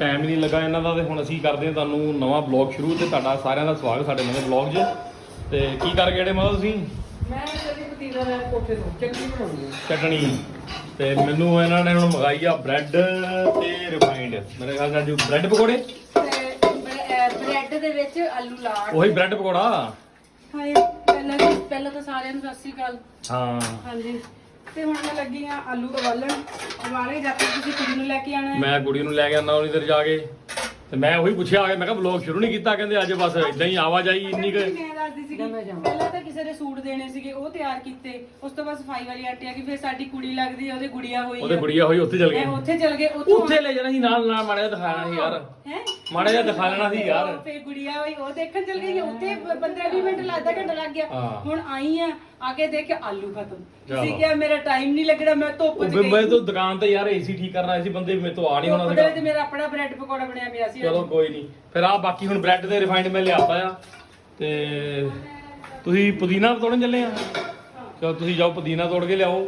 Time ਹੀ ਨਹੀਂ ਲੱਗਾ ਇਹਨਾਂ ਦਾ ਤੇ ਹੁਣ ਅਸੀਂ ਕਰਦੇ ਹਾਂ ਤੁਹਾਨੂੰ ਨਵਾਂ ਬਲੌਗ ਸ਼ੁਰੂ ਤੇ ਤੁਹਾਡਾ ਸਾਰਿਆਂ ਦਾ ਸਵਾਗਤ ਸਾਡੇ ਨਵੇਂ ਬਲੌਗ 'ਚ। ਤੇ ਕੀ ਕਰ ਗਏ ਮਤਲਬ ਤੁਸੀਂ? ਮੈਂ ਕਦੀ ਪਤੀਲਾ ਲੈ ਕੋਠੇ ਤੋਂ ਚਟਨੀ ਬਣਾਉਣੀ ਹੈ। ਚਟਣੀ ਤੇ ਮੈਨੂੰ ਇਹਨਾਂ ਨੇ ਹੁਣ ਮੰਗਾਈ ਆ ਬ੍ਰੈਡ ਤੇ ਰਿਫਾਈਂਡ ਮੇਰੇ ਖਿਆਲ ਨਾਲ ਜੋ ਬ੍ਰੈਡ ਪਕੌੜੇ? ਤੇ ਬ੍ਰੈਡ ਦੇ ਵਿੱਚ ਆਲੂ ਲਾੜ ਉਹੀ ਬ੍ਰੈਡ ਪਕੌੜਾ? ਹਾਏ ਪਹਿਲਾਂ ਤਾਂ ਪਹਿਲਾਂ ਤਾਂ ਸਾਰਿਆਂ ਨੂੰ ਸਤਿ ਸ਼੍ਰੀ ਅਕਾਲ। ਹਾਂ। ਹਾਂਜੀ। ਤੇ ਹੁਣ ਮੈਂ ਲੱਗੀ ਆ ਆਲੂ ਉਬਾਲਣ ਉਬਾਲੇ ਜਾ ਕੇ ਤੁਸੀਂ ਕੁੜੀ ਨੂੰ ਲੈ ਕੇ ਆਣਾ ਹੈ। ਮੈਂ ਕੁੜੀ ਨੂੰ ਲੈ ਕੇ ਆਉਂਦਾ ਉਹਨੀ ਜਾ ਕੇ। ਤੇ ਮੈਂ ਉਹੀ ਪੁੱਛਿਆ ਆ ਕੇ ਮੈਂ ਕਿਹਾ ਬਲੌਗ ਸ਼ੁਰੂ ਨਹੀਂ ਕੀਤਾ ਕਹਿੰਦੇ ਅੱਜ ਬਸ ਇਦਾਂ ਹੀ ਆਵਾਜਾਈ ਇੰਨੀ ਕੁ। ਮੈਂ ਦੱਸਦੀ ਸੀਗੀ ਪਹਿਲਾਂ ਤਾਂ ਕਿਸੇ ਦੇ ਸੂਟ ਦੇਣੇ ਸੀਗੇ ਉਹ ਤਿਆਰ ਕੀਤੇ। ਉਸ ਤੋਂ ਬਾਅਦ ਸਫ਼ਾਈ ਵਾਲੀ ਆਟੇ ਆ ਗਈ ਫਿਰ ਸਾਡੀ ਕੁੜੀ ਲੱਗਦੀ ਆ ਉਹਦੇ ਗੁੜੀਆ ਹੋਈ ਉਹਦੇ ਗੁੜੀਆ ਹੋਈ ਉੱਥੇ ਚਲ ਗਏ ਮੈਂ ਉੱਥੇ ਚਲ ਗਏ ਉੱਥੋਂ ਲੈ ਜਾਣਾ ਸੀ ਨਾਲ ਨਾਲ ਮਾੜਾ ਜਿਹਾ ਦਿਖਾਣਾ ਸੀ ਯਾਰ। ਹੈ? ਮਾੜਾ ਜਿਹਾ ਦਿਖਾ ਲੈਣਾ ਸੀ ਯਾਰ। ਫੇ ਗੁੜੀਆ ਹੋਈ ਉਹ ਦੇਖਣ ਚਲ ਗਈ ਉੱਥੇ 15 20 ਮਿੰਟ ਲੱਗਦਾ ਘੰਟਾ ਲੱਗ ਗਿਆ। ਹਾਂ। ਹੁਣ ਆਈ ਆ ਆ ਕੇ ਦੇਖ ਕੇ ਆਲੂ ਖਤਮ। ਚਲੋ। ਤੁਸੀਂ ਕਿਹਾ ਮੇਰਾ ਟਾਈਮ ਨਹੀਂ ਲੱਗਣਾ ਮੈਂ ਧੁੱਪ ਉਹ ਚ ਗਈ। ਮੈਂ ਤਾਂ ਦੁਕਾਨ ਤੇ ਯਾਰ ਏਸੀ ਠੀਕ ਕਰਨਾ ਸੀ ਬੰਦੇ ਮੇਰੇ ਤੋਂ ਆ ਨਹੀਂ ਹੋਣਾ ਦੇ ਵਿੱਚ ਮੇਰਾ ਆਪਣਾ ਬ੍ਰੈਡ ਪਕੌੜਾ ਬਣਿਆ ਪਿਆ ਸੀ ਚਲੋ ਕੋਈ ਨਹੀਂ। ਫਿਰ ਆ ਬਾਕੀ ਹੁਣ ਬ੍ਰੈਡ ਤੇ ਰਿਫਾਈਂਡ ਮੈਂ ਲਿਆਤਾ ਆ। ਤੇ ਤੁਸੀਂ ਪੁਦੀਨਾ ਤੋੜਨ ਚੱਲੇ ਆ? ਚਲੋ ਤੁਸੀਂ ਜਾਓ ਪੁਦੀਨਾ ਤੋੜ ਕੇ ਲਿਆਓ।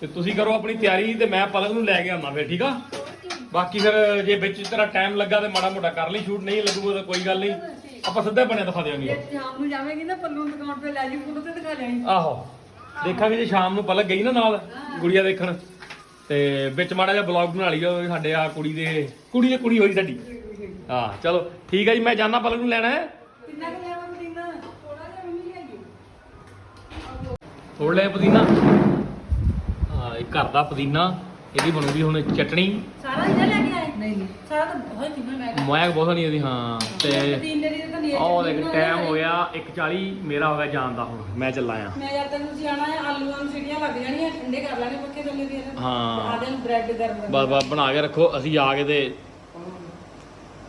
ਤੇ ਤੁਸੀਂ ਕਰੋ ਆਪਣੀ ਤਿਆਰੀ ਤੇ ਮੈਂ ਪਲਕ ਨੂੰ ਲੈ ਕੇ ਆਉਣਾ ਫਿਰ ਠੀਕ ਆ? ਬਾਕੀ ਫਿਰ ਜੇ ਵਿੱਚ ਤੇਰਾ ਟਾਈਮ ਲੱਗਾ ਤੇ ਮਾੜਾ ਮੋਟਾ ਕਰ ਲਈ ਸ਼ੂਟ ਨਹੀਂ ਲੱਗੂਗਾ ਤਾਂ ਕੋਈ ਗੱਲ ਨਹੀਂ। ਆਪਾਂ ਸਿੱਧਾ ਬਣਿਆ ਦਿਖਾ ਦੇਵਾਂਗੇ ਸ਼ਾਮ ਨੂੰ ਜਾਵੇਂਗੀ ਨਾ ਪੱਲੂ ਨੂੰ ਦੁਕਾਨ ਤੇ ਲੈ ਜੀ ਫੋਟੋ ਤੇ ਦਿਖਾ ਲੈਣੀ ਆਹੋ। ਦੇਖਾਂਗੇ ਜੇ ਸ਼ਾਮ ਨੂੰ ਪਲਕ ਗਈ ਨਾ ਨਾਲ ਗੁੜੀਆ ਦੇਖਣ। ਤੇ ਵਿੱਚ ਮਾੜਾ ਜਿਹਾ ਬਲੌਗ ਬਣਾ ਲਈਓ ਸਾਡੇ ਆ ਕੁੜੀ ਦੇ ਕੁੜੀ ਦੇ ਕੁੜੀ ਹੋਈ ਸਾਡੀ। ਹਾਂ ਚਲੋ ਠੀਕ ਹੈ ਜੀ ਮੈਂ ਜਾਣਾ ਪਲਕ ਨੂੰ ਲੈਣਾ ਹੈ। ਕਿੰਨਾ ਕੁ ਲੈਵਾ ਮਦੀਨਾ ਥੋੜਾ ਜਿਹਾ ਮੰਮੀ ਲਿਆਈਏ ਤੋੜ ਲਿਆ ਪੁਦੀਨਾ। ਹਾਂ ਇਹ ਘਰ ਦਾ ਪੁਦੀਨਾ ਇਹਦੀ ਬਣੂਗੀ ਹੁਣ ਚਟਣੀ। ਸਾਰਾ ਇਹਨਾਂ ਲੈ ਕੇ ਆਏ? ਨਹੀਂ ਨਹੀਂ। ਸਾਰਾ ਤਾਂ ਬਹੁਤ ਕਿੰਨਾ ਮੈਂ ਮੋਇਆ ਬਹੁਤ ਨਹੀਂ ਇਹਦੀ ਹਾਂ ਤੇ ਤਿੰਨ ਦੇ ਤਾਂ ਨਹੀਂ ਉਹ ਦੇਖ ਟਾਈਮ ਹੋ ਗਿਆ 1:40 ਮੇਰਾ ਹੋ ਗਿਆ ਜਾਣ ਦਾ ਹੁਣ ਮੈਂ ਚੱਲਾਂ ਆ। ਮੈਂ ਜਦ ਤੱਕ ਤੁਸੀਂ ਆਣਾ ਹੈ ਆਲੂਆਂ ਨੂੰ ਸੀਟੀਆਂ ਲੱਗ ਜਾਣੀਆਂ ਠੰਡੇ ਕਰ ਲਾਂਗੇ ਪੱਕੇ ਥੱਲੇ ਦੀ ਹਾਂ। ਆਦੇ ਨੂੰ ਬ੍ਰੈਡ ਗਰਮ ਕਰ ਬਸ ਬਸ ਬਣਾ ਕੇ ਰੱਖੋ ਅਸੀਂ ਆ ਕੇ ਤੇ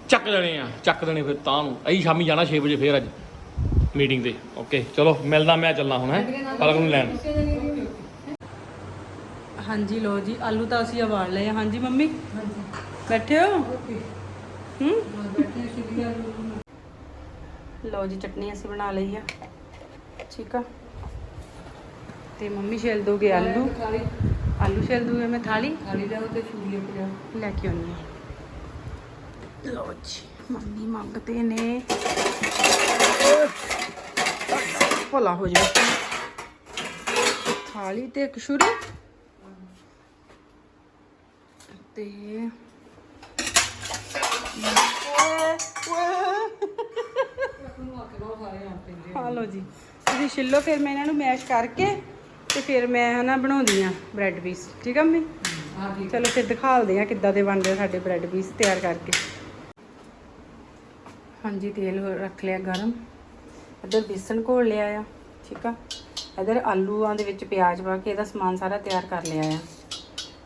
ਚੱਕ ਦੇਣੇ ਆ ਚੱਕ ਦੇਣੇ ਫਿਰ ਤਾਂ ਨੂੰ। ਅਸੀਂ ਸ਼ਾਮੀ ਜਾਣਾ 6 ਵਜੇ ਫੇਰ ਅੱਜ। ਮੀਟਿੰਗ ਤੇ ਓਕੇ ਚਲੋ ਮਿਲਦਾ ਮੈਂ ਚੱਲਣਾ ਹੁਣ ਹੈ? ਪਲਕ ਨੂੰ ਲੈਣ। ਹਾਂਜੀ ਲੋ ਜੀ ਆਲੂ ਤਾਂ ਅਸੀਂ ਉਬਾਲ ਲਏ ਆ। ਹਾਂਜੀ ਮੰਮੀ? ਹਾਂਜੀ ਬੈਠੇ ਹੋ? ਹੂੰ? ਲੋ ਜੀ ਚਟਨੀ ਅਸੀਂ ਬਣਾ ਲਈ ਆ। ਠੀਕ ਆ? ਤੇ ਮੰਮੀ ਛੇਲ ਦੋਗੇ ਆਲੂ। ਆਲੂ ਛੇਲ ਦੂਗੇ ਮੈਂ ਥਾਲੀ। ਖਾਲੀ ਜਾਓ ਤੇ ਛੂਲੀਏ ਪਿਆ ਲੈ ਕੇ ਆਉਣੀ ਆ ਲੋ ਜੀ। ਮੰਮੀ ਮੰਗਦੇ ਨੇ। ਭਲਾ ਹੋ ਜਾਵੇ। ਥਾਲੀ ਤੇ ਇੱਕ ਤੇ ਹਾਂ ਲੋ ਜੀ। ਤੁਸੀਂ ਛਿੱਲੋ ਫਿਰ ਮੈਂ ਇਹਨਾਂ ਨੂੰ ਮੈਸ਼ ਕਰਕੇ ਤੇ ਫਿਰ ਮੈਂ ਹਨਾ ਬਣਾਉਂਦੀ ਆ ਬ੍ਰੈਡ ਪੀਸ ਠੀਕ ਆ ਮੰਮੀ? ਚਲੋ ਫਿਰ ਦਿਖਾਲਦੇ ਆ ਕਿੱਦਾਂ ਦੇ ਬਣਦੇ ਸਾਡੇ ਬ੍ਰੈਡ ਪੀਸ ਤਿਆਰ ਕਰਕੇ। ਹਾਂਜੀ, ਤੇਲ ਹੋ- ਰੱਖ ਲਿਆ ਗਰਮ। ਇੱਧਰ ਬੇਸਣ ਘੋਲ ਲਿਆ ਆ, ਠੀਕ ਆ? ਇੱਧਰ ਆਲੂਆਂ ਦੇ ਵਿੱਚ ਪਿਆਜ਼ ਪਾ ਕੇ ਇਹਦਾ ਸਮਾਨ ਸਾਰਾ ਤਿਆਰ ਕਰ ਲਿਆ ਆ।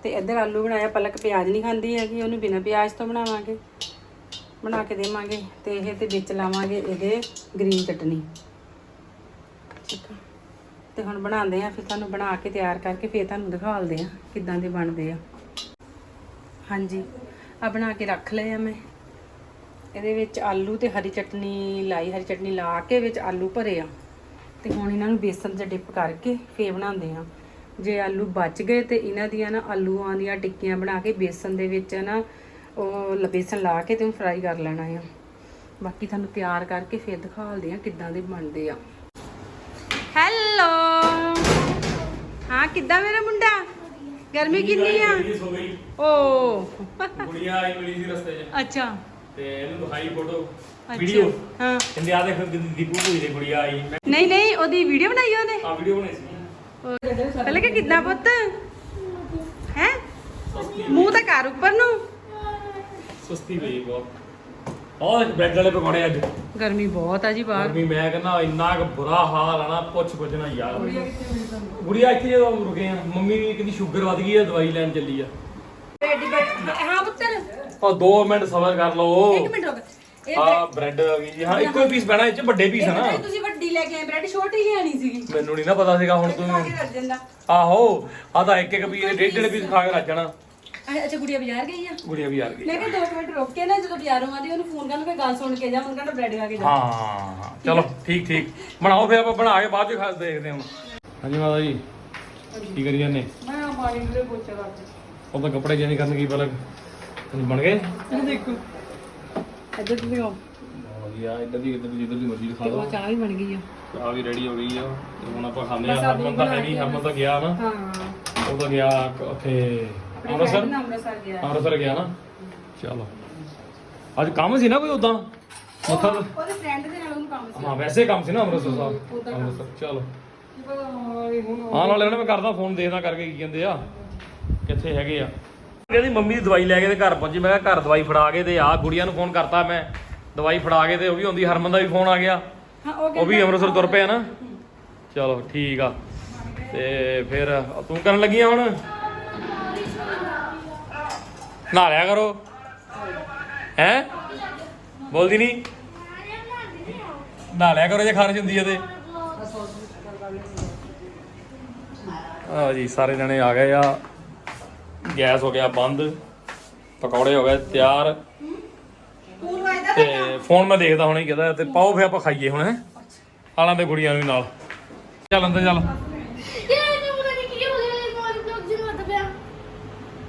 ਤੇ ਇੱਧਰ ਆਲੂ ਬਣਾਇਆ, ਪਲਕ ਪਿਆਜ਼ ਨਹੀਂ ਖਾਂਦੀ ਹੈਗੀ, ਉਹਨੂੰ ਬਿਨਾਂ ਪਿਆਜ਼ ਤੋਂ ਬਣਾਵਾਂਗੇ। ਬਣਾ ਕੇ ਦੇਵਾਂਗੇ ਤੇ ਇਹ ਤੇ ਵਿੱਚ ਲਾਵਾਂਗੇ ਇਹਦੇ ਗ੍ਰੀਨ ਚਟਨੀ। ਠੀਕ ਆ? ਤੇ ਹੁਣ ਬਣਾਉਂਦੇ ਆ, ਫਿਰ ਤੁਹਾਨੂੰ ਬਣਾ ਕੇ ਤਿਆਰ ਕਰਕੇ ਫਿਰ ਤੁਹਾਨੂੰ ਦਿਖਾਲਦੇ ਆ ਕਿੱਦਾਂ ਦੇ ਬਣਦੇ ਆ। ਹਾਂਜੀ ਆ ਬਣਾ ਕੇ ਰੱਖ ਲਏ ਆ ਮੈਂ। ਇਹਦੇ ਵਿੱਚ ਆਲੂ ਤੇ ਹਰੀ ਚਟਨੀ ਲਾਈ ਹਰੀ ਚਟਨੀ ਲਾ ਕੇ ਵਿੱਚ ਆਲੂ ਭਰੇ ਆ। ਤੇ ਹੁਣ ਇਹਨਾਂ ਨੂੰ ਬੇਸਨ 'ਚ ਡਿਪ ਕਰਕੇ ਫੇਰ ਬਣਾਉਂਦੇ ਆ। ਜੇ ਆਲੂ ਬਚ ਗਏ ਤੇ ਇਹਨਾਂ ਦੀਆਂ ਨਾ ਆਲੂਆਂ ਦੀਆਂ ਟਿੱਕੀਆਂ ਬਣਾ ਕੇ ਬੇਸਨ ਦੇ ਵਿੱਚ ਨਾ ਉਹ ਬੇਸਨ ਲਾ ਕੇ ਤੇ ਉਹਨੂੰ ਫਰਾਈ ਕਰ ਲੈਣਾ ਆ। ਬਾਕੀ ਤੁਹਾਨੂੰ ਤਿਆਰ ਕਰਕੇ ਫੇਰ ਦਿਖਾਲਦੇ ਆ ਕਿੱਦਾਂ ਦੇ ਬਣਦੇ ਆ। ਹੈਲੋ! ਹਾਂ ਕਿੱਦਾਂ ਮੇਰਾ ਮੁੰਡਾ? ਗਰਮੀ ਕਿੰਨੀ ਆ? ਓ ਗੁੜੀਆ ਆਈ ਮਿਲੀ ਸੀ ਰਸਤੇ 'ਚ। ਅੱਛਾ। ਤੇ ਇਹਨੂੰ ਦਿਖਾਈ ਫੋਟੋ ਅੱਛਾ। ਵੀਡੀਓ ਹਾਂ। ਕਹਿੰਦੇ ਆ ਦੇਖ ਦੀਪੂ ਭੂਈ ਦੀ ਗੁੜੀਆ ਆਈ। ਮੈਂ ਨਹੀਂ ਨਹੀਂ ਉਹਦੀ ਵੀਡੀਓ ਬਣਾਈ ਉਹਨੇ। ਆ ਵੀਡੀਓ ਬਣਾਈ ਸੀ। ਪਹਿਲੇ ਕਿ ਕਿੱਦਾਂ ਪੁੱਤ? ਹੈ? ਮੂੰਹ ਤਾਂ ਕਰ ਉੱਪਰ ਨੂੰ। ਸੁਸਤੀ ਪਈ ਬਹੁਤ। ਉਹ ਇੱਕ ਬ੍ਰੈਡ ਵਾਲੇ ਪਕੌੜੇ ਅੱਜ। ਗਰਮੀ ਬਹੁਤ ਆ ਜੀ ਬਾਹਰ। ਗਰਮੀ ਮੈਂ ਕਹਿੰਦਾ ਇੰਨਾ ਕੁ ਬੁਰਾ ਹਾਲ ਆ ਨਾ ਪੁੱਛ ਕੁਝ ਨਾ ਯਾਰ। ਗੁੜੀਆ ਇੱਥੇ ਜਦੋਂ ਰੁਕੇ ਆ ਮੰਮੀ ਕਹਿੰਦੀ ਸ਼ੂਗਰ ਵੱਧ ਗਈ ਆ ਦਵਾਈ ਲੈਣ ਚੱਲੀ ਆ। ਹਾਂ ਉਹ 2 ਮਿੰਟ ਸਬਰ ਕਰ ਲਓ। ਇੱਕ ਮਿੰਟ ਰੁਕ। ਇਹ ਆ ਬ੍ਰੈਡ ਆ ਗਈ ਜੀ। ਹਾਂ ਇੱਕੋ ਹੀ ਪੀਸ ਪੈਣਾ ਇਹ ਚ ਵੱਡੇ ਪੀਸ ਆ ਨਾ। ਤੁਸੀਂ ਵੱਡੀ ਲੈ ਕੇ ਆਏ ਬ੍ਰੈਡ ਛੋਟੀ ਜਿਹੀ ਆਣੀ ਸੀਗੀ। ਮੈਨੂੰ ਨਹੀਂ ਨਾ ਪਤਾ ਸੀਗਾ ਹੁਣ ਖਾ ਤੂੰ ਕੇ ਆਹੋ ਆ ਤਾਂ ਇੱਕ ਇੱਕ ਪੀਸ ਡੇਢ ਡੇਢ ਪੀਸ ਖਾ ਕੇ ਰੱਜ ਜਾਣਾ। ਅੱਛਾ ਗੁੜੀਆ ਬਾਜ਼ਾਰ ਗਈ ਆ? ਗੁੜੀਆ ਆ ਗਈ। ਮੈਂ ਕਿਹਾ 2 ਮਿੰਟ ਰੁਕ ਕੇ ਨਾ ਜਦੋਂ ਬਾਜ਼ਾਰੋਂ ਆਦੀ ਉਹਨੂੰ ਫੋਨ ਕਰਨ ਫੇ ਗੱਲ ਸੁਣ ਕੇ ਜਾ ਉਹਨੂੰ ਕਹਿੰਦਾ ਬ੍ਰੈਡ ਖਾ ਕੇ ਜਾ। ਹਾਂ ਚਲੋ ਠੀਕ ਠੀਕ। ਬਣਾਓ ਫਿਰ ਆਪਾਂ ਬਣਾ ਕੇ ਬਾਅਦ ਚ ਖਾ ਦੇਖਦੇ ਹਾਂ ਹਾਂਜੀ ਮਾਤਾ ਜੀ ਕੀ ਕਰੀ ਜਾਂਦੇ? ਮੈਂ ਆ ਪਾਣੀ ਦੇ ਪੋਚਾ ਰੱਖ ਉਹ ਤਾਂ ਕੱਪੜੇ ਚੇਂਜ ਕਰਨ ਕੀ ਪਲਕ? ਬਣ ਗਏ? ਇਹ ਦੇਖੋ। ਇੱਧਰ ਤੁਸੀਂ ਆਓ ਵਧੀਆ ਇੱਧਰ ਦੀ ਇੱਧਰ ਦੀ ਜਿੱਧਰ ਦੀ ਮਰਜ਼ੀ ਦਿਖਾ ਦਿਓ। ਚਾਹ ਵੀ ਬਣ ਗਈ ਆ। ਚਾਹ ਵੀ ਰੈਡੀ ਹੋ ਗਈ ਆ। ਤੇ ਹੁਣ ਆਪਾਂ ਖਾਂਦੇ ਆ ਹਰਮਨ ਤਾਂ ਹੈ ਨਹੀਂ ਹਰਮਨ ਤਾਂ ਗਿਆ ਨਾ। ਹਾਂ। ਉਹ ਤਾਂ ਗਿਆ ਉੱਥੇ ਅੰਮ੍ਰਿਤਸਰ? ਅੰਮ੍ਰਿਤਸਰ ਗਿਆ। ਅੰਮ੍ਰਿਤਸਰ ਗਿਆ ਨਾ? ਚਲੋ। ਅੱਜ ਕੰਮ ਸੀ ਨਾ ਕੋਈ ਉਦਾਂ ਮੱਥਾ ਉਹਦੇ ਫਰੈਂਡ ਦੇ ਨਾਲ ਉਹਨੂੰ ਕੰਮ ਸੀ। ਹਾਂ ਵੈਸੇ ਕੰਮ ਸੀ ਨਾ ਅੰਮ੍ਰਿਤਸਰ ਸਾਹਿਬ। ਅੰਮ੍ਰਿਤਸਰ ਚਲੋ। ਕੀ ਪਤਾ ਹੁਣ ਹਾਂ ਨਾਲੇ ਉਹਨਾਂ ਮੈਂ ਕਰਦਾ ਫੋਨ ਦੇਖਦਾ ਕਰਕੇ ਕੀ ਕਹਿੰਦੇ ਆ। ਕਿੱਥੇ ਹੈਗੇ ਆ। ਇਹਦੀ ਮੰਮੀ ਦੀ ਦਵਾਈ ਲੈ ਕੇ ਤੇ ਘਰ ਪਹੁੰਚੀ ਮੈਂ ਕਿਹਾ ਘਰ ਦਵਾਈ ਫੜਾ ਕੇ ਤੇ ਆ। ਗੁੜੀਆਂ ਨੂੰ ਫੋਨ ਕਰਤਾ ਮੈਂ। ਦਵਾਈ ਫੜਾ ਕੇ ਤੇ ਉਹ ਵੀ ਹੁੰਦੀ ਹਰਮਨ ਦਾ ਵੀ ਫੋਨ ਆ ਗਿਆ। ਉਹ ਵੀ ਅੰਮ੍ਰਿਤਸਰ ਤੁਰ ਪਿਆ ਨਾ। ਚਲੋ ਠੀਕ ਆ। ਤੇ ਫਿਰ ਤੂੰ ਕਰਨ ਲੱਗੀ ਆ ਹੁਣ? ਨਹਾ ਲਿਆ ਕਰੋ। ਹੈ? ਬੋਲਦੀ ਨਹੀਂ ਨਹਾ ਲਿਆ ਕਰੋ ਜੇ ਖਾਰਜ ਹੁੰਦੀ ਹੈ ਤੇ। ਆ ਜੀ ਸਾਰੇ ਜਣੇ ਆ ਗਏ ਆ। ਗੈਸ ਹੋ ਗਿਆ ਬੰਦ ਪਕੌੜੇ ਹੋ ਗਏ ਤਿਆਰ। ਤੇ ਫੋਨ ਮੈਂ ਦੇਖਦਾ ਹੁਣੇ ਕਿਹਦਾ ਤੇ ਪਾਓ ਫੇ ਆਪਾਂ ਖਾਈਏ ਹੁਣ ਹੈ? ਆਲਾਂ ਦੇ ਕੁੜੀਆਂ ਨੂੰ ਵੀ ਨਾਲ। ਚੱਲ ਅੰਦਰ ਚੱਲ।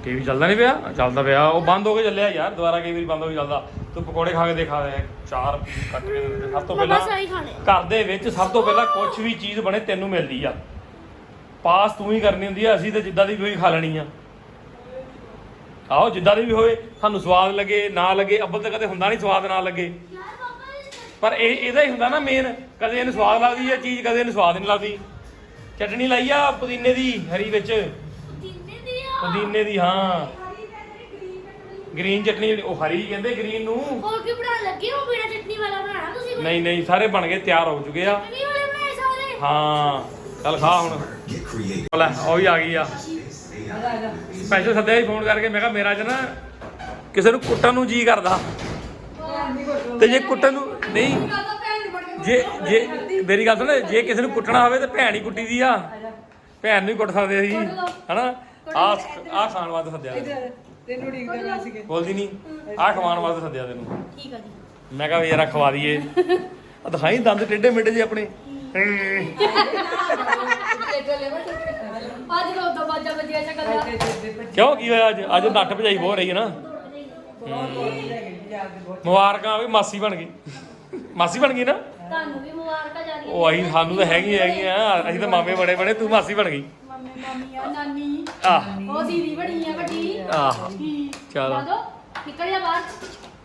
ਟੀਵੀ ਚੱਲਦਾ ਨਹੀਂ ਪਿਆ? ਚੱਲਦਾ ਪਿਆ। ਉਹ ਬੰਦ ਹੋ ਕੇ ਚੱਲਿਆ ਯਾਰ ਦੁਬਾਰਾ ਕਈ ਵਾਰੀ ਬੰਦ ਹੋ ਕੇ ਚੱਲਦਾ। ਤੂੰ ਪਕੌੜੇ ਖਾ ਕੇ ਦੇਖਾ ਦੇ ਚਾਰ ਪੀਸ ਕੱਟ ਕੇ ਦੇ। ਸਭ ਤੋਂ ਪਹਿਲਾਂ ਘਰ ਦੇ ਵਿੱਚ ਸਭ ਤੋਂ ਪਹਿਲਾਂ ਕੁਝ ਵੀ ਚੀਜ਼ ਬਣੇ ਤੈਨੂੰ ਮਿਲਦੀ ਆ। ਪਾਸ ਤੂੰ ਹੀ ਕਰਨੀ ਹੁੰਦੀ ਆ ਅਸੀਂ ਤੇ ਜਿੱਦਾਂ ਦੀ ਵੀ ਖਾ ਲੈਣੀ ਆ। ਆਹੋ ਜਿੱਦਾਂ ਦੀ ਵੀ ਹੋਵੇ ਸਾਨੂੰ ਸਵਾਦ ਲੱਗੇ ਨਾ ਲੱਗੇ ਅੱਬਲ ਤਾਂ ਕਦੇ ਹੁੰਦਾ ਨਹੀਂ ਸਵਾਦ ਨਾ ਲੱਗੇ। ਪਰ ਇਹ ਇਹਦਾ ਹੀ ਹੁੰਦਾ ਨਾ ਮੇਨ ਕਦੇ ਇਹਨੂੰ ਸਵਾਦ ਲੱਗਦੀ ਆ ਚੀਜ਼ ਕਦੇ ਇਹਨੂੰ ਸਵਾਦ ਨਹੀਂ ਲੱਗਦੀ। ਚਟਣੀ ਲਾਈ ਆ ਪੁਦੀਨੇ ਦੀ ਹਰੀ ਵਿੱਚ। ਪੁਦੀਨੇ ਦੀ ਆ ਪੁਦੀਨੇ ਦੀ ਹਾਂ। ਗ੍ਰੀਨ ਚਟਣੀ ਜਿਹੜੀ- ਉਹ ਹਰੀ ਕਹਿੰਦੇ ਗ੍ਰੀਨ ਨੂੰ। ਹੋਰ ਕੀ ਬਣਾਉਣ ਲੱਗੇ ਹੋ ਬਿਨਾ ਚਟਨੀ ਵਾਲਾ ਬਣਾਣਾ ਤੁਸੀਂ ਨਹੀਂ ਨਹੀਂ ਸਾਰੇ ਬਣ ਗਏ ਤਿਆਰ ਹੋ ਚੁੱਕੇ ਆ। ਚਟਨੀ ਵਾਲੇ ਬਣਾਏ ਸਾਰੇ? ਹਾਂ ਚੱਲ ਖਾ ਹੁਣ। ਲੈ ਉਹ ਵੀ ਆ ਗਈ ਆ। ਸਪੈਸ਼ਲ ਸੱਦਿਆ ਸੀ ਫੋਨ ਕਰਕੇ ਮੈਂ ਕਿਹਾ ਮੇਰਾ ਨਾ ਕਿਸੇ ਨੂੰ ਕੁੱਟਣ ਨੂੰ ਜੀ ਕਰਦਾ। ਤੇ ਜੇ ਕੁੱਟਣ ਨੂੰ ਨਹੀਂ ਜੇ ਜੇ ਮੇਰੀ ਗੱਲ ਸੁਣ ਜੇ ਕਿਸੇ ਨੂੰ ਕੁੱਟਣਾ ਹੋਵੇ ਤੇ ਭੈਣ ਹੀ ਕੁੱਟੀ ਦੀ ਆ। ਭੈਣ ਨੂੰ ਹੀ ਕੁੱਟ ਸਕਦੇ ਅਸੀਂ ਹਨਾ? ਆ ਆ ਖਾਣ ਵਾਸਤੇ ਸੱਦਿਆ ਤੈਨੂੰ। ਠੀਕ ਕਰਨਾ ਸੀਗੇ ਬੋਲਦੀ ਨਹੀਂ ਆ ਖਵਾਉਣ ਵਾਸਤੇ ਸੱਦਿਆ ਤੈਨੂੰ। ਠੀਕ ਆ ਜੀ ਮੈਂ ਕਿਹਾ ਵੀ ਯਾਰ ਖਵਾ ਦਈਏ। ਆ ਦਿਖਾਈ ਦੰਦ ਟੇਢੇ ਮੇਢੇ ਜੇ ਆਪਣੇ ਅੱਜ ਰੋ ਦਾ ਬਾਜਾ ਵੱਜਿਆ ਚੱਕਰ ਕਿਉਂ ਕੀ ਹੋਇਆ ਅੱਜ? ਅੱਜ ਨੱਟ ਭਜਾਈ ਬਹੁਤ ਰਹੀ ਹੈ ਨਾ। ਮੁਬਾਰਕਾਂ ਵੀ ਮਾਸੀ ਬਣ ਗਈ। ਮਾਸੀ ਬਣ ਗਈ ਨਾ? ਤੁਹਾਨੂੰ ਵੀ ਮੁਬਾਰਕਾਂ ਜਾ ਰਹੀਆਂ ਉਹ ਅਸੀਂ ਸਾਨੂੰ ਤਾਂ ਹੈਗੀ ਹੈਗੀਆਂ। ਅਸੀਂ ਤਾਂ ਮਾਮੇ ਬੜੇ ਬੜੇ ਤੂੰ ਮਾਸੀ ਬਣ ਗਈ। ਮੰਮੀ ਮਾਮੀ ਆ ਨਾਨੀ। ਆਹ। ਉਹ ਦੀਦੀ ਬਣੀ ਆ ਵੱਡੀ। ਆਹ। ਚਲੋ। ਦਾਦੋ ਨਿਕਲ ਜਾ ਬਾਹਰ।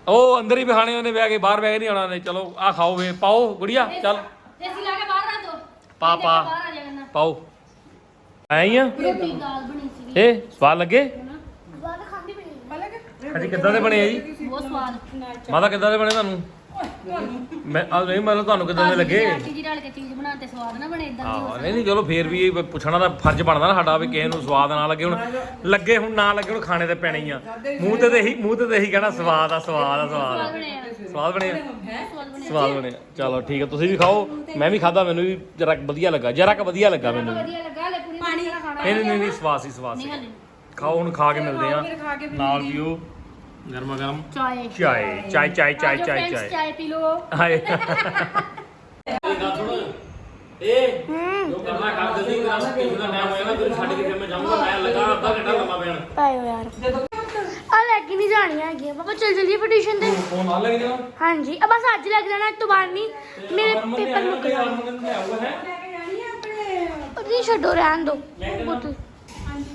ਉਹ ਅੰਦਰ ਹੀ ਬਿਹਾਣੇ ਉਹਨੇ ਬਹਿ ਕੇ ਬਾਹਰ ਬਹਿ ਕੇ ਨਹੀਂ ਆਉਣਾ ਨੇ ਚਲੋ ਆ ਖਾਓ ਵੇ ਪਾਓ ਗੁੜੀਆ ਚੱਲ। ਦੇਸੀ ਲਾ ਕੇ ਬਾਹਰ ਰੱਖ ਦੋ। ਪਾ, ਪਾ। ਬਾਹਰ ਆ ਜਾ ਕਰਨਾ ਪਾਓ। ਹੀ ਆ? ਰੋਟੀ ਦਾਲ ਬਣੀ ਸੀ ਇਹ ਸਵਾਦ ਲੱਗੇ? ਬਾਹਰ ਖਾਂਦੀ ਬਣੀ। ਅੱਜ ਕਿੱਦਾਂ ਦੇ ਬਣੇ ਆ ਜੀ? ਬਹੁਤ ਸਵਾਦ। ਮਾਤਾ ਕਿੱਦਾਂ ਦੇ ਬਣੇ ਤੁਹਾਨੂੰ? ਮੈਂ ਆ ਨਹੀਂ ਮਤਲਬ ਤੁਹਾਨੂੰ ਕਿੱਦਾਂ ਦੇ ਲੱਗੇ? ਆਂਟੀ ਜੀ ਰਲ ਕੇ ਚੀਜ਼ ਬਣਾਉਣ ਤੇ ਸਵਾਦ ਨਾ ਬਣੇ ਇਦਾਂ ਦੀ ਆਹੋ ਨਹੀਂ ਨਹੀਂ ਚਲੋ ਫੇਰ ਵੀ ਇਹ ਪੁੱਛਣਾ ਦਾ ਫਰਜ਼ ਬਣਦਾ ਨਾ ਸਾਡਾ ਵੀ ਕਿਸੇ ਨੂੰ ਸਵਾਦ ਨਾ ਲੱਗੇ ਹੁਣ। ਲੱਗੇ ਹੁਣ ਨਾ ਲੱਗੇ ਹੁਣ ਖਾਣੇ ਤੇ ਪੈਣੇ ਆ। ਮੂੰਹ ਤੇ ਤੇ ਇਹੀ ਮੂੰਹ ਤੇ ਤੇ ਇਹੀ ਕਹਿਣਾ ਸਵਾਦ ਆ ਸਵਾਦ ਆ ਸਵਾਦ ਸਵਾਦ ਆ ਬਣੇ ਆ। ਸਵਾਦ ਬਣੇ ਆ ਸਵਾਦ ਬਣੇ ਸਵਾਦ ਬਣੇ ਆ ਚਲੋ ਠੀਕ ਆ ਤੁਸੀਂ ਵੀ ਖਾਓ। ਮੈਂ ਵੀ ਖਾਦਾ ਮੈਨੂੰ ਵੀ ਜਰਾ ਕੁ ਵਧੀਆ ਲੱਗਾ। ਜਰਾ ਕ ਵਧੀਆ ਲੱਗਾ ਮੈਨੂੰ। ਵੀ। ਵਧੀਆ ਲੱਗਾ ਲੈ ਪੂਰੀ ਪਾਣੀ। ਨਹੀਂ ਨਹੀਂ ਨਹੀਂ ਨਹੀਂ ਸਵਾਦ ਸੀ ਸਵਾਦ ਸੀ ਖਾਓ ਹੁਣ ਖਾ ਕੇ ਮਿਲਦੇ ਆ ਨਾਲ ਪੀਓ। ਗਰਮਾ ਗਰਮ ਚਾਏ। ਚਾਏ। ਚਾਏ ਚਾਏ ਚਾਏ ਚਾਏ ਚਾਏ। ਚਾਏ ਪੀ ਲੋ ਹਾਏ ਇਹ ਜੋ ਕਰਨਾ ਕਰ ਜਲਦੀ ਕਰਾਂ ਸਪੀਡ ਦਾ ਟਾਈਮ ਹੋਇਆ ਨਾ ਤੈਨੂੰ ਛੱਡ ਕੇ ਫਿਰ ਮੈਂ ਜਾਊਂਗਾ ਮੈਂ ਲੱਗਾ ਅੱਧਾ ਘੰਟਾ ਲੰਮਾ ਪੈਣ ਪਾਇਓ ਯਾਰ। ਨਹੀਂ ਜਾਣੀਆਂ ਹੈਗੀਆਂ। ਪਾਪਾ ਚੱਲ ਜਲਦੀ ਪਟੀਸ਼ਨ ਤੇ। ਫੋਨ ਨਾਲ ਲੱਗ ਜਾਣਾ? ਹਾਂਜੀ। ਆ ਬਸ ਅੱਜ ਲੱਗ ਜਾਣਾ ਤੋਂ ਬਾਅਦ ਨਹੀਂ। ਮੇਰੇ ਪੇਪਰ ਮੁੱਕ ਜਾਣੇ। ਲੈ ਆਊਗਾ ਹੈ ਨਹੀਂ ਛੱਡੋ ਰਹਿਣ ਦੋ। ਬੋਤਲ।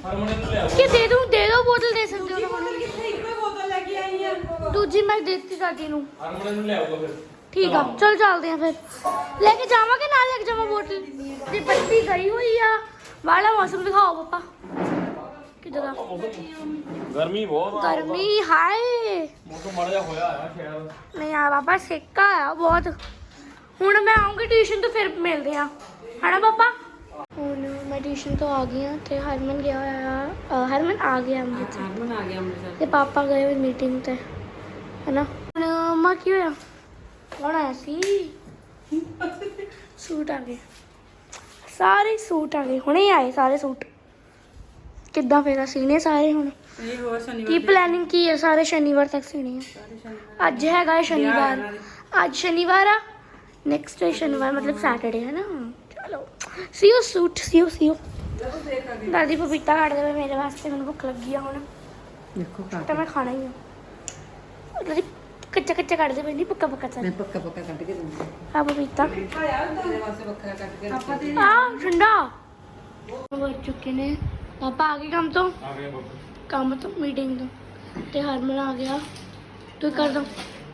ਹਰਮਨ ਨੂੰ ਲੈ ਕਿ ਦੇ ਦੂੰ? ਦੇ ਦੋ ਬੋਤਲ ਦੇ ਸਕਦੇ ਹੋ ਨਾ ਮੈਨੂੰ ਕਿੱਥੇ? ਇੱਕੋ ਬੋਤਲ ਲੈ ਕੇ ਆਈ ਆ। ਦੂਜੀ ਮੈਂ ਦਿੱਤੀ ਦਾਦੀ ਨੂੰ। ਹਰਮਨ ਨੂੰ ਲੈ ਆਊਗਾ ਫਿਰ। ਠੀਕ ਆ। ਚਲ। ਚੱਲਦੇ ਆ ਫਿਰ। ਲੈ ਕੇ ਜਾਵਾਂਗੇ ਨਾਲ ਲੈ ਕੇ ਜਾਵਾਂ ਬੋਤਲ? ਤੇ ਬੱਤੀ ਗਈ ਹੋਈ ਆ। ਵਾਲਾ ਮੌਸਮ ਦਿਖਾਓ ਪਾਪਾ। ਗਰਮੀ ਬਹੁਤ ਆ ਗਰਮੀ ਹਾਏ। ਮੌਸਮ ਮਾੜਾ ਜਿਹਾ ਹੋਇਆ ਆ ਸ਼ਾਇਦ ਨਹੀਂ ਆ ਪਾਪਾ ਸੇਕਾ ਆ ਬਹੁਤ। ਹੁਣ ਮੈਂ ਆਉਂਗੀ ਟਿਊਸ਼ਨ ਤੋਂ ਫਿਰ ਮਿਲਦੇ ਆ। ਹਨਾ ਪਾਪਾ ਹੁਣ ਮੈਂ ਟਿਊਸ਼ਨ ਤੋਂ ਆ ਗਈ ਆ ਤੇ ਹਰਮਨ ਗਿਆ ਹੋਇਆ ਆ। ਹਰਮਨ ਆ ਗਿਆ ਅੰਮ੍ਰਿਤਸਰ। ਹਰਮਨ ਆ ਗਿਆ ਅੰਮ੍ਰਿਤਸਰ। ਤੇ ਪਾਪਾ ਗਏ ਹੋਏ ਮੀਟਿੰਗ ਤੇ। ਹਨਾ? ਹੁਣ ਮਾ ਕੀ ਹੋਇਆ? ਕੌਣ ਆਇਆ ਸੀ? ਸੂਟ ਆ ਗਏ। ਸਾਰੇ ਸੂਟ ਆ ਗਏ। ਹੁਣੇ ਆਏ ਸਾਰੇ ਸੂਟ। ਕਿੱਦਾਂ ਫੇਰ ਅਸੀਂ ਨੇ ਸਾਰੇ ਹੁਣ? ਇਹ ਹੋਰ ਸ਼ਨੀਵਾਰ ਕੀ ਪਲੈਨਿੰਗ ਕੀ ਹੈ? ਸਾਰੇ ਸ਼ਨੀਵਾਰ ਤੱਕ ਸੀਣੀ ਹੈ ਅੱਜ ਹੈਗਾ ਹੈ ਸ਼ਨੀਵਾਰ। ਅੱਜ ਸ਼ਨੀਵਾਰ ਆ? ਨੈਕਸਟ ਡੇ ਸ਼ਨੀਵਾਰ ਮਤਲਬ ਸੈਟਰਡੇ ਹੈ ਨਾ? ਚਲੋ। See you suit see you see you ਦਾਦੀ ਪਪੀਤਾ ਕੱਢ ਦੇਵੇ ਮੇਰੇ ਵਾਸਤੇ ਮੈਨੂੰ ਭੁੱਖ ਲੱਗੀ ਆ ਹੁਣ। ਦੇਖੋ ਖਾ ਤਾਂ ਮੈਂ ਖਾਣਾ ਹੀ ਆ। ਦਾਦੀ ਕੱਚਾ ਕੱਚਾ ਕੱਢ ਦੇ ਪੈਂਦੀ ਪੱਕਾ ਪੱਕਾ ਮੈਂ ਪੱਕਾ ਪੱਕਾ ਕੱਢ ਕੇ ਦੂੰਗੀ ਆ ਪਪੀਤਾ। ਤੇਰੇ ਵਾਸਤੇ ਵੱਖਰਾ ਕੱਟ ਕੇ ਆਪਾਂ ਆ ਠੰਡਾ। ਹੋ ਚੁੱਕੇ ਨੇ। ਪਾਪਾ ਆ ਗਏ ਕੰਮ ਤੋਂ? ਆ ਗਏ ਬੱਬੂ ਕੰਮ ਤੋਂ ਮੀਟਿੰਗ ਤੋਂ। ਤੇ ਹਰਮਨ ਆ ਗਿਆ। ਤੂੰ ਕਰ ਦੋ।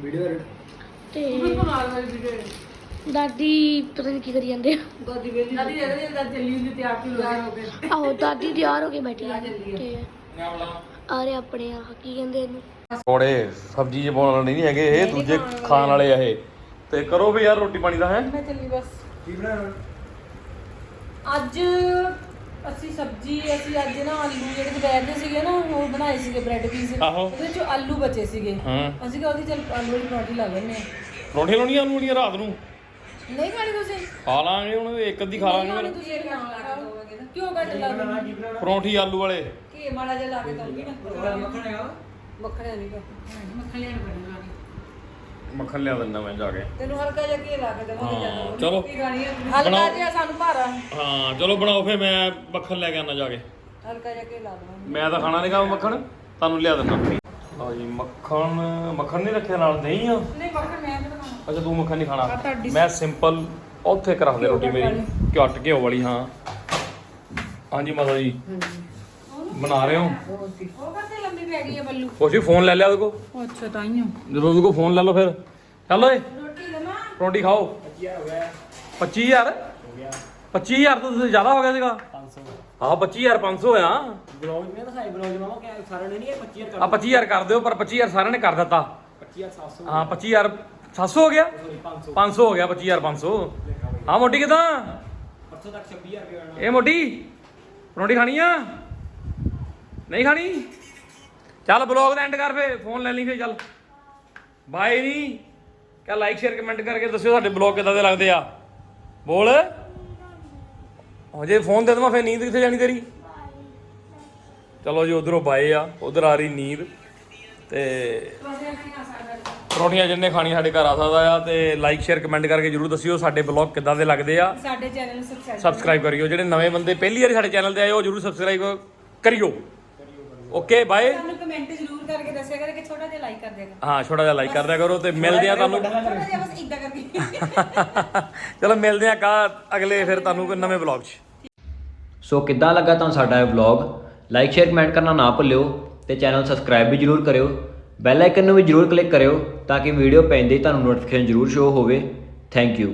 ਵੀਡੀਓ ਤੇ ਵਾਲੀ ਵੀਡੀਓ ਦਾਦੀ ਪਤਾ ਨਹੀਂ ਕੀ ਕਰੀ ਜਾਂਦੇ ਆ। ਦਾਦੀ ਵੇਲੀ ਦਾਦੀ ਇਹਦੇ ਅੰਦਰ ਚੱਲੀ ਹੁੰਦੀ ਤਿਆਰ ਕੀ ਹੋ ਗਏ ਆਹੋ ਦਾਦੀ ਤਿਆਰ ਹੋ ਕੇ ਬੈਠੀ ਆ। ਤੇ ਆ ਰਹੇ ਆਪਣੇ ਆ ਕੀ ਕਹਿੰਦੇ ਇਹਨੂੰ? ਪਕੌੜੇ ਸਬਜ਼ੀ 'ਚ ਪਾਉਣ ਵਾਲੇ ਨਹੀਂ ਹੈਗੇ ਇਹ ਦੂਜੇ ਖਾਣ ਵਾਲੇ ਆ ਇਹ। ਤੇ ਕਰੋ ਵੀ ਯਾਰ ਰੋਟੀ ਪਾਣੀ ਦਾ ਹੈ। ਮੈਂ ਚੱਲੀ ਬਸ। ਕੀ ਬਣਾਉਣਾ ਅੱਜ ਅਸੀਂ ਸਬਜ਼ੀ ਅਸੀਂ ਅੱਜ ਨਾ ਆਲੂ ਜਿਹੜੇ ਦੁਪਹਿਰ ਦੇ ਸੀਗੇ ਨਾ ਉਹ ਬਣਾਏ ਸੀਗੇ ਬ੍ਰੈਡ ਪੀਸ ਆਹੋ। ਉਹਦੇ ਵਿੱਚ ਆਲੂ ਬਚੇ ਸੀਗੇ। ਹਾਂ। ਅਸੀਂ ਕਿਹਾ ਉਹਦੀ ਚੱਲ ਆਲੂ ਵਾਲੀ ਪਰੌਂਠੀ ਲਾ ਲੈਂਦੇ ਹਾਂ। ਪਰੌਂਠੀਆਂ ਲਾਉਣੀਆਂ ਆਲੂ ਵਾਲੀਆਂ ਰਾਤ ਨੂੰ? ਨਹੀਂ ਖਾਣੀ ਤੁਸੀਂ? ਖਾ ਲਾਂਗੇ ਹੁਣ ਇੱਕ ਅੱਧੀ ਖਾ ਲਾਂਗੇ ਫਿਰ। ਤੁਸੀਂ ਇਹ ਖਾਣ ਲੱਗ ਦੋਗੇ ਨਾ। ਕਿਉਂ ਕੱਟ ਲਾ ਦਿੰਦੇ ਪਰੌਂਠੀ ਆਲੂ ਵਾਲੇ। ਕੀ ਮਾੜਾ ਜਿਹਾ ਲਾ ਕੇ ਦਊਂਗੀ ਨਾ। ਮੱਖਣ ਹੈਗਾ ਮੱਖਣ ਨਹੀਂ ਮੱਖਣ ਲੈਣ ਪੈਣਾ ਮੱਖਣ ਲਿਆ ਦਿੰਦਾ ਮੈਂ ਜਾ ਕੇ। ਤੈਨੂੰ ਹਲਕਾ ਜਿਹਾ ਕੀ ਲਾ ਕੇ ਦੇਵਾਂਗੇ ਹਾਂ, ਚਲੋ। ਕੀ ਖਾਣੀ ਹੈ ਹਲਕਾ ਜਿਹਾ ਸਾਨੂੰ ਭਾਰਾ। ਹਾਂ ਚਲੋ ਬਣਾਓ ਫੇ ਮੈਂ ਮੱਖਣ ਲੈ ਕੇ ਆਣਾ ਜਾ ਕੇ। ਹਲਕਾ ਜਿਹਾ ਕੀ ਲਾ ਦੇਵਾਂਗੇ। ਮੈਂ ਤਾਂ ਖਾਣਾ ਨਹੀਂ ਗਾ ਮੱਖਣ ਤੁਹਾਨੂੰ ਲਿਆ ਦਿੰਦਾ। ਲਓ ਜੀ ਮੱਖਣ ਮੱਖਣ ਨਹੀਂ ਰੱਖਿਆ ਨਾਲ ਦਹੀਂ ਆ? ਨਹੀਂ ਮੱਖਣ ਮੈਂ ਤਾਂ ਖਾਣਾ ਅੱਛਾ ਤੂੰ ਮੱਖਣ ਨਹੀਂ ਖਾਣਾ। ਮੈਂ ਸਿੰਪਲ ਉੱਥੇ ਕਰ ਦੇ ਰੋਟੀ ਮੇਰੀ। ਘੱਟ ਘਿਓ ਵਾਲੀ ਹਾਂ। ਹਾਂਜੀ ਮਾਤਾ ਜੀ। ਬਣਾ ਰਹੇ ਹੋ? ਪੈ ਗਈ ਹੈ ਬੱਲੂ ਕੋਸ਼ੀ ਫੋਨ ਲੈ ਲਿਆ ਉਹਦੇ ਕੋ ਅੱਛਾ ਤਾਈਓ ਜਦੋਂ ਉਹਦੇ ਕੋ ਫੋਨ ਲੈ ਲਓ ਫਿਰ। ਚੱਲ ਓਏ। ਰੋਟੀ ਲਵਾਂ ਰੋਟੀ ਖਾਓ। 25000 25000 ਤੋਂ ਜ਼ਿਆਦਾ ਹੋ ਗਿਆ ਸੀਗਾ। 500 ਹਾਂ 25000 500 ਆ। ਬਲੌਗ ਮੈਂ ਦਿਖਾਈ ਬਲੌਗ ਮਾਮਾ ਕਿ ਸਾਰਿਆਂ ਨੇ ਨਹੀਂ ਇਹ 25 ਆ 25000 ਕਰ ਦਿਓ ਪਰ 25000 ਸਾਰਿਆਂ ਨੇ ਕਰ ਦਿੱਤਾ। 25700 ਹਾਂ 25000 700 ਹੋ ਗਿਆ। 500 ਹੋ ਗਿਆ 25000 500 ਹਾਂ ਮੋਟੀ ਕਿਦਾਂ? ਪਰਸੋਂ ਤੱਕ 26000 ਰੁਪਏ ਆਣਾ ਇਹ ਮੋਟੀ। ਰੋਟੀ ਖਾਣੀ ਆ? ਨਹੀਂ ਖਾਣੀ? ਚੱਲ ਬਲੌਗ ਦਾ ਐਂਡ ਕਰ ਫੇ ਫੋਨ ਲੈ ਲਈ ਫੇ ਚੱਲ। ਬਾਏ ਨਹੀਂ ਕਹ ਲਾਈਕ ਸ਼ੇਅਰ ਕਮੈਂਟ ਕਰਕੇ ਦੱਸਿਓ ਸਾਡੇ ਬਲੌਗ ਕਿਦਾਂ ਦੇ ਲੱਗਦੇ ਆ। ਬੋਲ। ਹਜੇ ਫੋਨ ਦੇ ਦਵਾਂ ਫੇ ਨੀਂਦ ਕਿੱਥੇ ਜਾਣੀ ਤੇਰੀ? ਚਲੋ ਜੀ ਉਧਰੋਂ ਬਾਏ ਆ ਉਧਰ ਆ ਰਹੀ ਨੀਂਦ। ਤੇ ਪਰੌਂਠੀਆਂ ਜਿੰਨੇ ਖਾਣੀ ਸਾਡੇ ਘਰ ਆ ਸਕਦਾ ਆ ਤੇ ਲਾਈਕ ਸ਼ੇਅਰ ਕਮੈਂਟ ਕਰਕੇ ਜਰੂਰ ਦੱਸਿਓ ਸਾਡੇ ਬਲੌਗ ਕਿੱਦਾਂ ਦੇ ਲੱਗਦੇ ਆ। ਸਾਡੇ ਚੈਨਲ ਨੂੰ ਸਬਸਕ੍ਰਾਈਬ ਸਬਸਕ੍ਰਾਈਬ ਕਰਿਓ। ਜਿਹੜੇ ਨਵੇਂ ਬੰਦੇ ਪਹਿਲੀ ਵਾਰੀ ਸਾਡੇ ਚੈਨਲ ਤੇ ਆਏ ਉਹ ਜਰੂਰ ਸਬਸਕ੍ਰਾਈਬ ਕਰਿਓ। ਓਕੇ ਬਾਏ ਸਾਨੂੰ ਕਮੈਂਟ ਜ਼ਰੂਰ ਕਰਕੇ ਦੱਸਿਆ ਕਰੇ ਕਿ ਛੋਟਾ ਜਿਹਾ ਲਾਈਕ ਕਰ ਦੇਗਾ ਹਾਂ ਛੋਟਾ ਜਿਹਾ ਲਾਈਕ ਕਰ ਦਿਆ ਕਰੋ ਤੇ ਮਿਲਦੇ ਆ ਤੁਹਾਨੂੰ। ਛੋਟਾ ਜਿਹਾ ਬਸ ਇਦਾਂ ਕਰਕੇ। ਚਲੋ ਮਿਲਦੇ ਆ ਕਾ ਅਗਲੇ ਫਿਰ ਤੁਹਾਨੂੰ ਕੋਈ ਨਵੇਂ ਬਲੌਗ 'ਚ। ਸੋ ਕਿੱਦਾਂ ਲੱਗਾ ਤੁਹਾਨੂੰ ਸਾਡਾ ਇਹ ਵਲੌਗ ਲਾਈਕ ਸ਼ੇਅਰ ਕਮੈਂਟ ਕਰਨਾ ਨਾ ਭੁੱਲਿਓ ਤੇ ਚੈਨਲ ਸਬਸਕ੍ਰਾਈਬ ਵੀ ਜਰੂਰ ਕਰਿਓ। ਬੈਲ ਆਈਕਨ ਨੂੰ ਵੀ ਜਰੂਰ ਕਲਿੱਕ ਕਰਿਓ ਤਾਂ ਕਿ ਵੀਡੀਓ ਪੈਂਦੇ ਹੀ ਤੁਹਾਨੂੰ ਨੋਟੀਫਿਕੇਸ਼ਨ ਜਰੂਰ ਸ਼ੋ ਹੋਵੇ। Thank you